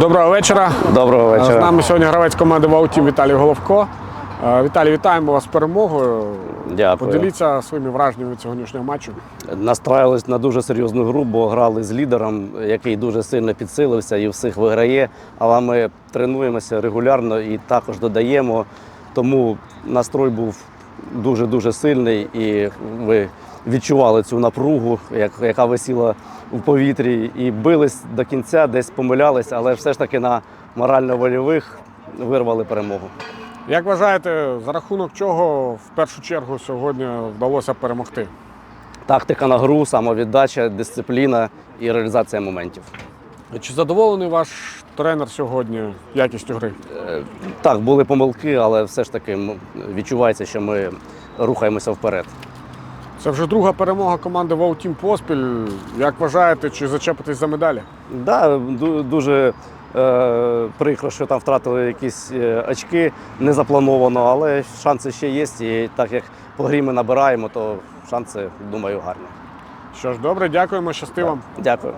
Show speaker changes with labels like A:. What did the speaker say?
A: Доброго вечора.
B: Доброго
A: З нами сьогодні гравець команди Ваутім Віталій Головко. Е, Віталій, вітаємо вас з перемогою.
B: Дякую.
A: Поділіться своїми враженнями від сьогоднішнього матчу.
B: Настраїлись на дуже серйозну гру, бо грали з лідером, який дуже сильно підсилився і всіх виграє. Але ми тренуємося регулярно і також додаємо. Тому настрой був дуже-дуже сильний, і ви відчували цю напругу, яка висіла в повітрі, і бились до кінця, десь помилялись, але все ж таки на морально-вольових вирвали перемогу.
A: Як вважаєте, за рахунок чого в першу чергу сьогодні вдалося перемогти?
B: Тактика на гру, самовіддача, дисципліна і реалізація моментів.
A: Чи задоволений ваш тренер сьогодні якістю гри?
B: Е, Так, були помилки, але все ж таки відчувається, що ми рухаємося вперед.
A: Це вже друга перемога команди Ваутім поспіль. Як вважаєте, чи зачепитесь за медалі?
B: Да, дуже е, прикро, що там втратили якісь е, очки незаплановано, але шанси ще є. І так як по грі ми набираємо, то шанси, думаю, гарні.
A: Що ж, добре, дякуємо, щасти вам.
B: Дякую.